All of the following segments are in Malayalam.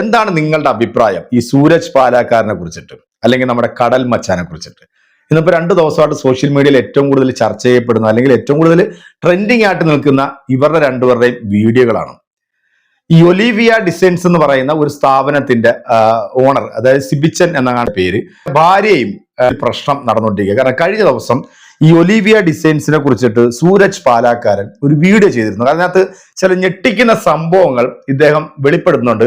എന്താണ് നിങ്ങളുടെ അഭിപ്രായം ഈ സൂരജ് പാലാക്കാരനെ കുറിച്ചിട്ട്? അല്ലെങ്കിൽ നമ്മുടെ കടൽ മച്ചാനെ കുറിച്ചിട്ട്? ഇന്നിപ്പോ രണ്ട് ദിവസമായിട്ട് സോഷ്യൽ മീഡിയയിൽ ഏറ്റവും കൂടുതൽ ചർച്ച ചെയ്യപ്പെടുന്ന അല്ലെങ്കിൽ ഏറ്റവും കൂടുതൽ ട്രെൻഡിങ് ആയിട്ട് നിൽക്കുന്ന ഇവരുടെ രണ്ടുപേരുടെയും വീഡിയോകളാണ്. ഈ ഒലീവിയ ഡിസൈൻസ് എന്ന് പറയുന്ന ഒരു സ്ഥാപനത്തിന്റെ ഓണർ അതായത് സിബിച്ചൻ എന്നാണ് പേര് ഭാര്യയും പ്രശ്നം നടന്നുകൊണ്ടിരിക്കുക കാരണം കഴിഞ്ഞ ദിവസം ഈ ഒലീവിയ ഡിസൈൻസിനെ കുറിച്ചിട്ട് സൂരജ് പാലാക്കാരൻ ഒരു വീഡിയോ ചെയ്തിരുന്നു. അതിനകത്ത് ചില ഞെട്ടിക്കുന്ന സംഭവങ്ങൾ ഇദ്ദേഹം വെളിപ്പെടുത്തുന്നുണ്ട്.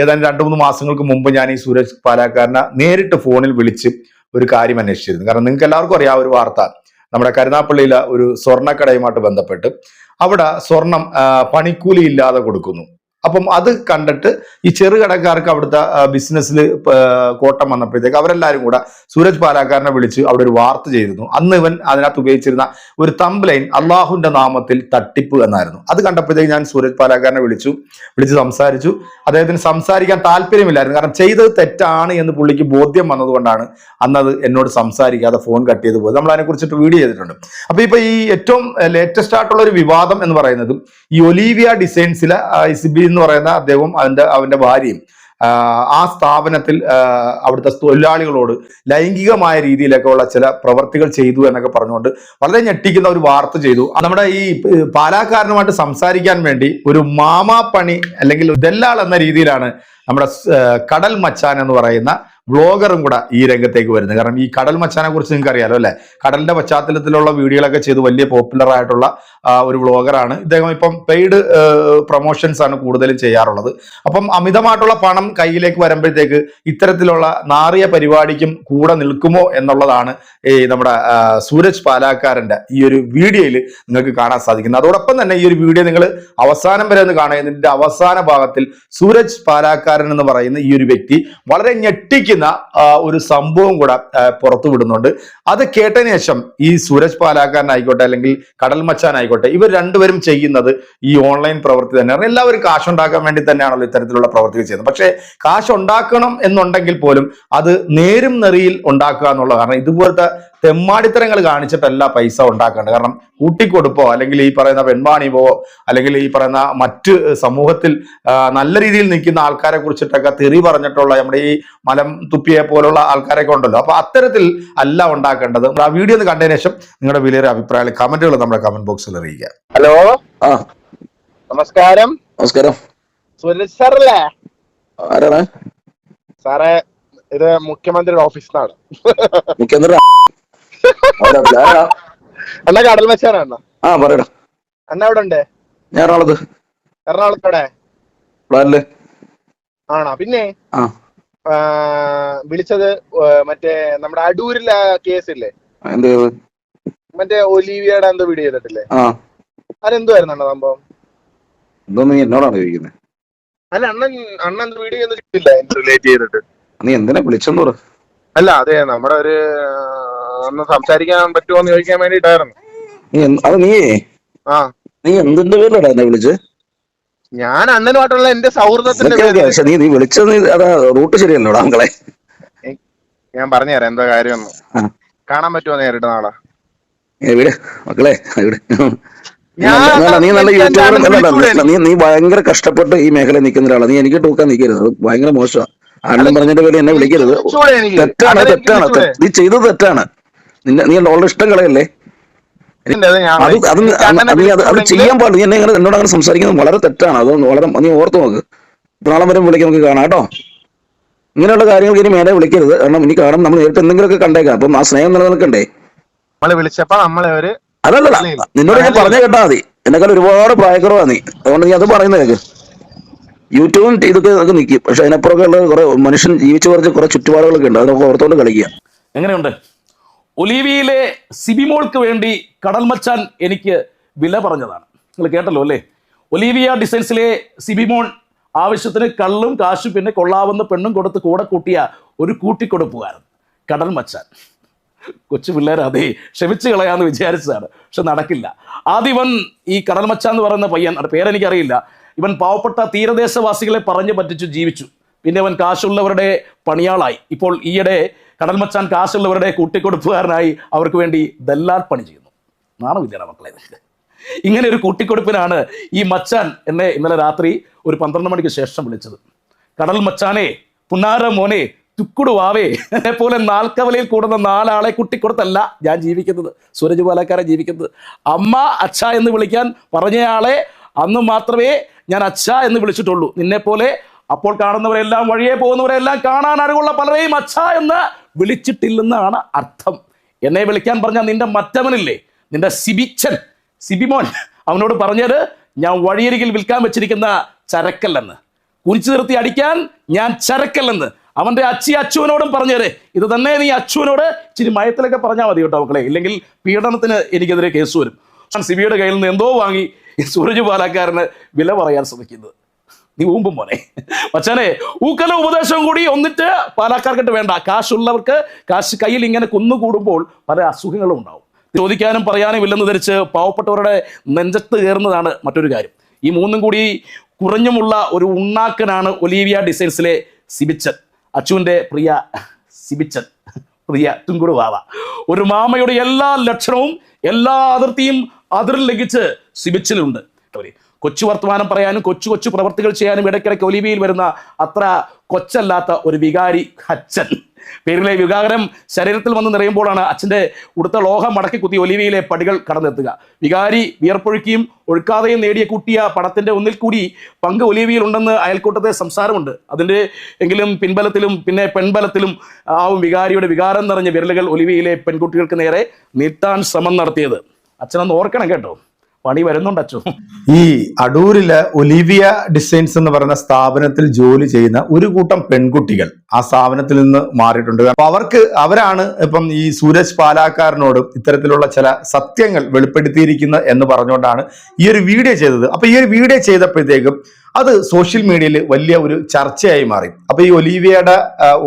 ഏതാണ്ട് രണ്ടു മൂന്ന് മാസങ്ങൾക്ക് മുമ്പ് ഞാൻ ഈ സൂരജ് പാലാക്കാരനെ നേരിട്ട് ഫോണിൽ വിളിച്ച് ഒരു കാര്യം അന്വേഷിച്ചിരുന്നു. കാരണം നിങ്ങൾക്ക് എല്ലാവർക്കും അറിയാം ഒരു വാർത്ത നമ്മുടെ കരുനാപ്പള്ളിയിലെ ഒരു സ്വർണക്കടയുമായിട്ട് ബന്ധപ്പെട്ട്. അവിടെ സ്വർണം പണിക്കൂലി ഇല്ലാതെ കൊടുക്കുന്നു. അപ്പം അത് കണ്ടിട്ട് ഈ ചെറുകടക്കാർക്ക് അവിടുത്തെ ബിസിനസ്സിൽ കോട്ടം വന്നപ്പോഴത്തേക്ക് അവരെല്ലാവരും കൂടെ സൂരജ് പാലാക്കാരനെ വിളിച്ച് അവിടെ ഒരു വാർത്ത ചെയ്തിരുന്നു. അന്ന് ഇവൻ അതിനകത്ത് ഉപയോഗിച്ചിരുന്ന ഒരു തംബ്ലൈൻ അള്ളാഹുവിന്റെ നാമത്തിൽ തട്ടിപ്പ് എന്നായിരുന്നു. അത് കണ്ടപ്പോഴത്തേക്ക് ഞാൻ സൂരജ് പാലാക്കാരനെ വിളിച്ചു വിളിച്ച് സംസാരിച്ചു. അദ്ദേഹത്തിന് സംസാരിക്കാൻ താല്പര്യമില്ലായിരുന്നു. കാരണം ചെയ്തത് തെറ്റാണ് എന്ന് പുള്ളിക്ക് ബോധ്യം വന്നതുകൊണ്ടാണ് അന്നത് എന്നോട് സംസാരിക്കാതെ ഫോൺ കട്ട് ചെയ്ത് പോയത്. നമ്മൾ അതിനെക്കുറിച്ചിട്ട് വീഡിയോ ചെയ്തിട്ടുണ്ട്. അപ്പൊ ഇപ്പൊ ഈ ഏറ്റവും ലേറ്റസ്റ്റ് ആയിട്ടുള്ള ഒരു വിവാദം എന്ന് പറയുന്നത് ഈ ഒലീവിയ ഡിസൈൻസിലെ എന്ന് പറയുന്ന അദ്ദേഹവും അവന്റെ അവന്റെ ഭാര്യയും ആ, സ്ഥാപനത്തിൽ അവിടുത്തെ തൊഴിലാളികളോട് ലൈംഗികമായ രീതിയിലൊക്കെ ഉള്ള ചില പ്രവർത്തികൾ ചെയ്തു എന്നൊക്കെ പറഞ്ഞുകൊണ്ട് വളരെ ഞെട്ടിക്കുന്ന ഒരു വാർത്ത ചെയ്തു. നമ്മുടെ ഈ പാലാക്കാരനുമായിട്ട് സംസാരിക്കാൻ വേണ്ടി ഒരു മാമാപ്പണി അല്ലെങ്കിൽ ദല്ലാൾ എന്ന രീതിയിലാണ് നമ്മുടെ കടൽ മച്ചാൻ എന്ന് പറയുന്ന വ്ളോഗറും കൂടെ ഈ രംഗത്തേക്ക് വരുന്നത് കാരണം ഈ കടൽ മച്ചാനെ കുറിച്ച് നിങ്ങൾക്ക് അറിയാലോ അല്ലെ? കടലിന്റെ പശ്ചാത്തലത്തിലുള്ള വീഡിയോകളൊക്കെ ചെയ്ത് വലിയ പോപ്പുലർ ആയിട്ടുള്ള ഒരു വ്ളോഗറാണ് ഇദ്ദേഹം ഇപ്പം പെയ്ഡ് പ്രൊമോഷൻസ് ആണ് കൂടുതലും ചെയ്യാറുള്ളത്. അപ്പം അമിതമായിട്ടുള്ള പണം കയ്യിലേക്ക് വരുമ്പോഴത്തേക്ക് ഇത്തരത്തിലുള്ള നാറിയ പരിപാടിക്കും കൂടെ നിൽക്കുമോ എന്നുള്ളതാണ് ഈ നമ്മുടെ സൂരജ് പാലാക്കാരന്റെ ഈ ഒരു വീഡിയോയിൽ നിങ്ങൾക്ക് കാണാൻ സാധിക്കുന്നത്. അതോടൊപ്പം തന്നെ ഈ ഒരു വീഡിയോ നിങ്ങൾ അവസാനം വരെ ഒന്ന് കാണുക. അവസാന ഭാഗത്തിൽ സൂരജ് പാലാക്കാരൻ എന്ന് പറയുന്ന ഈ ഒരു വ്യക്തി വളരെ ഞെട്ടിക്കുന്ന ആ, ഒരു സംഭവം കൂടെ പുറത്തു വിടുന്നുണ്ട്. അത് കേട്ടതിന് ശേഷം ഈ സൂരജ് പാലാക്കാരനായിക്കോട്ടെ അല്ലെങ്കിൽ കടൽ മച്ചാനായിക്കോട്ടെ ഇവർ രണ്ടുപേരും ചെയ്യുന്നത് ഈ ഓൺലൈൻ പ്രവൃത്തി തന്നെയാണ്. എല്ലാവരും കാശ് ഉണ്ടാക്കാൻ വേണ്ടി തന്നെയാണല്ലോ ഇത്തരത്തിലുള്ള പ്രവൃത്തികൾ ചെയ്യുന്നത്. പക്ഷേ കാശ് ഉണ്ടാക്കണം എന്നുണ്ടെങ്കിൽ പോലും അത് നേരും നെറിയിൽ ഉണ്ടാക്കുക എന്നുള്ള കാരണം ഇതുപോലത്തെ തെമ്മാടിത്തരങ്ങൾ കാണിച്ചിട്ടല്ല പൈസ ഉണ്ടാക്കേണ്ടത്. കാരണം കൂട്ടിക്കൊടുപ്പോ അല്ലെങ്കിൽ ഈ പറയുന്ന പെൺവാണിവോ അല്ലെങ്കിൽ ഈ പറയുന്ന മറ്റ് സമൂഹത്തിൽ നല്ല രീതിയിൽ നിൽക്കുന്ന ആൾക്കാരെ കുറിച്ചിട്ടൊക്കെ തെറി പറഞ്ഞിട്ടുള്ള നമ്മുടെ ഈ മലം തുപ്പിയെ പോലുള്ള ആൾക്കാരൊക്കെ ഉണ്ടല്ലോ. അപ്പൊ അത്തരത്തിൽ അല്ല ഉണ്ടാക്കേണ്ടത്. ആ വീഡിയോ ഒന്ന് കണ്ടതിന് ശേഷം നിങ്ങളുടെ വിലയേറെ അഭിപ്രായങ്ങൾ കമന്റുകൾ നമ്മുടെ കമന്റ് ബോക്സിൽ അറിയിക്കുക. ഹലോ? ആ. നമസ്കാരം. നമസ്കാരം. സുരജ് സാറല്ലേ? ആരാണ്? സാറേ ഇത് മുഖ്യമന്ത്രിയുടെ ഓഫീസിൽ നിന്നാണ്. മുഖ്യമന്ത്രി? അണ്ണ കടൽ അണ്ണ ആ പറയടാ. അണ്ണ എവിടെ ഉണ്ട്? ഞാൻ എറണാകുളത്ത്. എറണാകുളത്തവിടെ? പ്ലാനിൽ ആണോ? പിന്നെ? ആ. വിളിച്ചത് മറ്റേ നമ്മുടെ അടൂരിലെ കേസ് ഇല്ലേ എന്ത്? മറ്റേ ഒലീവിയുടെ എന്തോ വീഡിയോ ചെയ്തിട്ടില്ലേ? ആ. അതെന്തുവായിരുന്നു സംഭവം? എന്തോന്ന് നീ എന്നോടാണ് ചോദിക്കുന്നത് അല്ല അണ്ണൻ അണ്ണൻ എന്ത് വീഡിയോ റിലേറ്റ് ചെയ്തിട്ട്. നീ എന്തിനാ വിളിച്ചെന്ന് പറ. അല്ല അതെ നമ്മുടെ ഒരു ഒന്ന് സംസാരിക്കാൻ പറ്റുമോ എന്ന് ചോദിക്കാൻ വേണ്ടിട്ടായിരുന്നു നീ എന്ത്- അത് നീ ആ. നീ എന്തിന്റെ പേരിലടാ എന്നെ വിളിച്ച്? ഞാൻ അണ്ണനുമായിട്ടുള്ള എന്റെ സൗഹൃദത്തിന്റെ പറഞ്ഞു പക്ഷെ നീ നീ വിളിച്ചത് നീ അതാ റൂട്ട് ശരിയല്ലോടാ മക്കളെ ഞാൻ പറഞ്ഞുതരാം എന്താ കാര്യമൊന്നും. കാണാൻ പറ്റുമോ നേരിട്ട് നാളെ? മക്കളെ നീ നല്ല യൂട്യൂബർ നീ നീ ഭയങ്കര കഷ്ടപ്പെട്ട് ഈ മേഖല നിൽക്കുന്ന ഒരാളാണ് നീ എനിക്ക് ടൂക്കാൻ നിൽക്കരുത്. ഭയങ്കര മോശമാണ് അണ്ണൻ പറഞ്ഞതിന്റെ പേര് എന്നെ വിളിക്കരുത്. തെറ്റാണ് തെറ്റാണ് നീ ചെയ്തത് തെറ്റാണ്. നിന്നെ നീ ഉള്ള ഇഷ്ടം കളയല്ലേ അത് ഞാൻ അത് അത് നീ- അത് ചെയ്യാൻ പാടില്ല. നീ എന്നെ ഇങ്ങനെ എന്നോട് അങ്ങനെ സംസാരിക്കുന്നത് വളരെ തെറ്റാണ്. അത് വളരെ നീ ഓർത്ത് നോക്ക്. നാളെ വരെ വിളിക്കാൻ നമുക്ക് കാണാം കേട്ടോ. ഇങ്ങനെയുള്ള കാര്യങ്ങൾക്ക് ഇനി മേലെ വിളിക്കരുത്. കാരണം ഇനി കാണും നമ്മൾ നേരിട്ട് എന്തെങ്കിലുമൊക്കെ കണ്ടേക്കാം. അപ്പം ആ സ്നേഹം നിലനിൽക്കണ്ടേ? നമ്മൾ വിളിച്ചപ്പോ നമ്മളെ ഒരു അതല്ലല്ല. നിന്നോട് ഞാൻ പറഞ്ഞേ കേട്ടാ മതി. എന്നെക്കാൾ ഒരുപാട് പ്രായക്കുറവാ നീ. അതുകൊണ്ട് നീ അത് പറയുന്നത് കേക്ക്. യൂട്യൂബും ഇതൊക്കെ നമുക്ക് നിൽക്കും പക്ഷെ അതിനപ്പുറമൊക്കെ ഉള്ള കുറെ മനുഷ്യൻ ജീവിച്ചു കുറച്ച് കുറെ ചുറ്റുപാടുകളൊക്കെ ഉണ്ട്. അതൊക്കെ ഓർത്തോണ്ട് കളിക്കുക എങ്ങനെയുണ്ട്? ഒലീവിയിലെ സിബിമോൾക്ക് വേണ്ടി കടൽമച്ചാൻ എനിക്ക് വില പറഞ്ഞതാണ്. നിങ്ങൾ കേട്ടല്ലോ അല്ലേ? ഒലീവിയ ഡിസൈൻസിലെ സിബിമോൾ ആവശ്യത്തിന് കള്ളും കാശും പിന്നെ കൊള്ളാവുന്ന പെണ്ണും കൊടുത്ത് കൂടെ കൂട്ടിയ ഒരു കൂട്ടിക്കൊടുപ്പുകാരൻ കടൽ മച്ചാൻ. കൊച്ചു പിള്ളേർ അതെ ക്ഷമിച്ചു കളയാന്ന് വിചാരിച്ചതാണ് പക്ഷെ നടക്കില്ല. ആദ്യവൻ ഈ കടൽ മച്ചാൻ എന്ന് പറയുന്ന പയ്യൻ പേരെനിക്കറിയില്ല ഇവൻ പാവപ്പെട്ട തീരദേശവാസികളെ പറഞ്ഞു പറ്റിച്ചു ജീവിച്ചു. പിന്നെ അവൻ കാശുള്ളവരുടെ പണിയാളായി. ഇപ്പോൾ ഈയിടെ കടൽ മച്ചാൻ കാശുള്ളവരുടെ കൂട്ടിക്കൊടുപ്പുകാരനായി അവർക്ക് വേണ്ടി ദല്ലാൽ പണി ചെയ്യുന്നു. നാണമില്ലടാ മക്കളെ. ഇങ്ങനെ ഒരു കൂട്ടിക്കൊടുപ്പിനാണ് ഈ മച്ചാൻ എന്നെ ഇന്നലെ രാത്രി ഒരു പന്ത്രണ്ട് മണിക്ക് ശേഷം വിളിച്ചത്. കടൽ മച്ചാനെ പുന്നാര മോനെ തുക്കുടു വാവേ എന്നെ പോലെ നാൽക്കവലയിൽ കൂടുന്ന നാലാളെ കുട്ടിക്കൊടുത്തല്ല ഞാൻ ജീവിക്കുന്നത്. സൂരജ് പാലക്കാരെ ജീവിക്കുന്നത്. അമ്മ അച്ഛ എന്ന് വിളിക്കാൻ പറഞ്ഞയാളെ അന്ന് മാത്രമേ ഞാൻ അച്ഛ എന്ന് വിളിച്ചിട്ടുള്ളൂ. നിന്നെ പോലെ അപ്പോൾ കാണുന്നവരെല്ലാം വഴിയെ പോകുന്നവരെല്ലാം കാണാൻ അറിവുള്ള പലരെയും അച്ഛ എന്ന് വിളിച്ചിട്ടില്ലെന്നാണ് അർത്ഥം. എന്നെ വിളിക്കാൻ പറഞ്ഞാൽ നിന്റെ മറ്റവനില്ലേ? നിന്റെ സിബിച്ചൻ സിബിമോൻ. അവനോട് പറഞ്ഞത് ഞാൻ വഴിയരികിൽ വിൽക്കാൻ വെച്ചിരിക്കുന്ന ചരക്കല്ലെന്ന്. കുനിച്ചു നിർത്തി അടിക്കാൻ ഞാൻ ചരക്കല്ലെന്ന്. അവന്റെ അച്ചി അച്ചുവിനോടും പറഞ്ഞേരെ ഇത് തന്നെ നീ അച്ചുവിനോട് ഇച്ചിരി മയത്തിലൊക്കെ പറഞ്ഞാൽ മതി കേട്ടോ മക്കളെ. ഇല്ലെങ്കിൽ പീഡനത്തിന് എനിക്കെതിരെ കേസ് വരും. സിബിയുടെ കയ്യിൽ നിന്ന് എന്തോ വാങ്ങി സൂരജ് പാലക്കാരന് വില പറയാൻ ശ്രമിക്കുന്നത് നീ ഊമ്പും മോനെ. മച്ചാനെ ഊക്കല ഉപദേശം കൂടി ഒന്നിട്ട് പാലക്കാർക്കിട്ട് വേണ്ട. കാശുള്ളവർക്ക് കാശ് കയ്യിൽ ഇങ്ങനെ കുന്നുകൂടുമ്പോൾ പല അസുഖങ്ങളും ഉണ്ടാവും. ചോദിക്കാനും പറയാനും ഇല്ലെന്ന് ധരിച്ച് പാവപ്പെട്ടവരുടെ നെഞ്ചത്ത് കയറുന്നതാണ് മറ്റൊരു കാര്യം. ഈ മൂന്നും കൂടി കുറഞ്ഞുമുള്ള ഒരു ഉണ്ണാക്കനാണ് ഒലീവിയ ഡിസൈൻസിലെ സിബിച്ചൻ. അച്ചുവിന്റെ പ്രിയ സിബിച്ചൻ. പ്രിയ തുങ്കുടു വാവ. ഒരു മാമയുടെ എല്ലാ ലക്ഷണവും എല്ലാ അതിർത്തിയും അതിർ ലംഘിച്ച് സിബിച്ചിലുണ്ട് കൊച്ചു വർത്തമാനം പറയാനും കൊച്ചു കൊച്ചു പ്രവർത്തികൾ ചെയ്യാനും ഇടയ്ക്കിടയ്ക്ക് ഒലിവിയിൽ വരുന്ന അത്ര കൊച്ചല്ലാത്ത ഒരു വികാരി അച്ഛൻ. പേരിലെ വികാരം ശരീരത്തിൽ വന്ന് നിറയുമ്പോഴാണ് അച്ഛന്റെ ഉടുത്ത ലോഹം മടക്കി കുത്തി ഒലിവിയിലെ പടികൾ കടന്നെത്തുക. വികാരി വിയർപ്പൊഴുക്കിയും ഒഴുക്കാതെയും നേടിയ കൂട്ടിയ പടത്തിന്റെ ഒന്നിൽ കൂടി പങ്ക് ഒലിവിയിൽ ഉണ്ടെന്ന് അയൽക്കൂട്ടത്തെ സംസാരമുണ്ട്. അതിന്റെ എങ്കിലും പിൻബലത്തിലും പിന്നെ പെൺബലത്തിലും ആവും വികാരിയുടെ വികാരം നിറഞ്ഞ വിരലുകൾ ഒലിവിയിലെ പെൺകുട്ടികൾക്ക് നേരെ നീട്ടാൻ ശ്രമം നടത്തിയത്. അച്ഛനൊന്ന് ഓർക്കണം കേട്ടോ. പണി വരുന്നുണ്ട് അച്ഛൻ ഈ അടൂരിലെ ഒലിവിയ ഡിസൈൻസ് എന്ന് പറയുന്ന സ്ഥാപനത്തിൽ ജോലി ചെയ്യുന്ന ഒരു കൂട്ടം പെൺകുട്ടികൾ ആ സ്ഥാപനത്തിൽ നിന്ന് മാറിയിട്ടുണ്ട്. അപ്പൊ അവർക്ക് അവരാണ് ഇപ്പം ഈ സൂരജ് പാലാക്കാരനോട് ഇത്തരത്തിലുള്ള ചില സത്യങ്ങൾ വെളിപ്പെടുത്തിയിരിക്കുന്നത് എന്ന് പറഞ്ഞുകൊണ്ടാണ് ഈ ഒരു വീഡിയോ ചെയ്തത്. അപ്പൊ ഈ ഒരു വീഡിയോ ചെയ്തപ്പോഴത്തേക്കും അത് സോഷ്യൽ മീഡിയയിൽ വലിയ ഒരു ചർച്ചയായി മാറി. അപ്പൊ ഈ ഒലീവിയയുടെ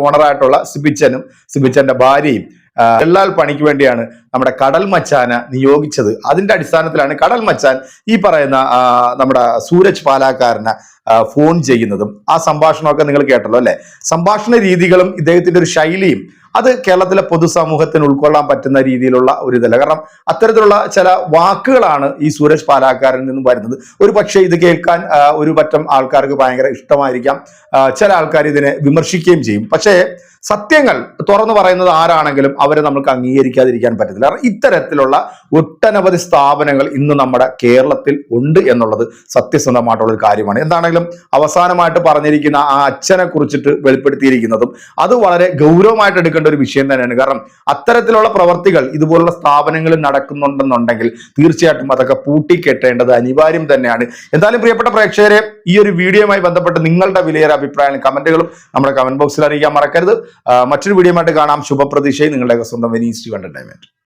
ഓണറായിട്ടുള്ള സിബിച്ചനും സിബിച്ചന്റെ ഭാര്യയും വെള്ളാൽ പണിക്ക് വേണ്ടിയാണ് നമ്മുടെ കടൽ മച്ചാന നിയോഗിച്ചത്. അതിന്റെ അടിസ്ഥാനത്തിലാണ് കടൽ മച്ചാൻ ഈ പറയുന്ന നമ്മുടെ സൂരജ് പാലാക്കാരനെ ഫോൺ ചെയ്യുന്നതും ആ സംഭാഷണമൊക്കെ നിങ്ങൾ കേട്ടല്ലോ അല്ലെ? സംഭാഷണ രീതികളും ഇദ്ദേഹത്തിന്റെ ഒരു ശൈലിയും അത് കേരളത്തിലെ പൊതുസമൂഹത്തിന് ഉൾക്കൊള്ളാൻ പറ്റുന്ന രീതിയിലുള്ള ഒരു ഇതല്ല. കാരണം അത്തരത്തിലുള്ള ചില വാക്കുകളാണ് ഈ സൂരജ് പാലാക്കാരിൽ നിന്നും വരുന്നത്. ഒരു പക്ഷേ ഇത് കേൾക്കാൻ ഒരു പറ്റം ആൾക്കാർക്ക് ഭയങ്കര ഇഷ്ടമായിരിക്കാം. ചില ആൾക്കാർ ഇതിനെ വിമർശിക്കുകയും ചെയ്യും. പക്ഷേ സത്യങ്ങൾ തുറന്നു പറയുന്നത് ആരാണെങ്കിലും അവരെ നമുക്ക് അംഗീകരിക്കാതിരിക്കാൻ പറ്റത്തില്ല. കാരണം ഇത്തരത്തിലുള്ള ഒട്ടനവധി സ്ഥാപനങ്ങൾ ഇന്ന് നമ്മുടെ കേരളത്തിൽ ഉണ്ട് എന്നുള്ളത് സത്യസന്ധമായിട്ടുള്ള ഒരു കാര്യമാണ്. എന്താണെങ്കിലും അവസാനമായിട്ട് പറഞ്ഞിരിക്കുന്ന ആ അച്ഛനെ കുറിച്ചിട്ട് വെളിപ്പെടുത്തിയിരിക്കുന്നതും അത് വളരെ ഗൗരവമായിട്ട് എടുക്കേണ്ട ഒരു വിഷയം തന്നെയാണ്. കാരണം അത്തരത്തിലുള്ള പ്രവർത്തികൾ ഇതുപോലുള്ള സ്ഥാപനങ്ങളിൽ നടക്കുന്നുണ്ടെന്നുണ്ടെങ്കിൽ തീർച്ചയായിട്ടും അതൊക്കെ പൂട്ടിക്കെട്ടേണ്ടത് അനിവാര്യം തന്നെയാണ്. എന്തായാലും പ്രിയപ്പെട്ട പ്രേക്ഷകരെ ഈ ഒരു വീഡിയോയുമായി ബന്ധപ്പെട്ട് നിങ്ങളുടെ വിലയേറെ അഭിപ്രായങ്ങളും കമന്റുകളും നമ്മുടെ കമന്റ് ബോക്സിൽ അറിയിക്കാൻ മറക്കരുത്. മറ്റൊരു വീഡിയോ കാണാം. ശുഭപ്രതീക്ഷയും നിങ്ങളുടെ സ്വന്തം വെനീസ് ടു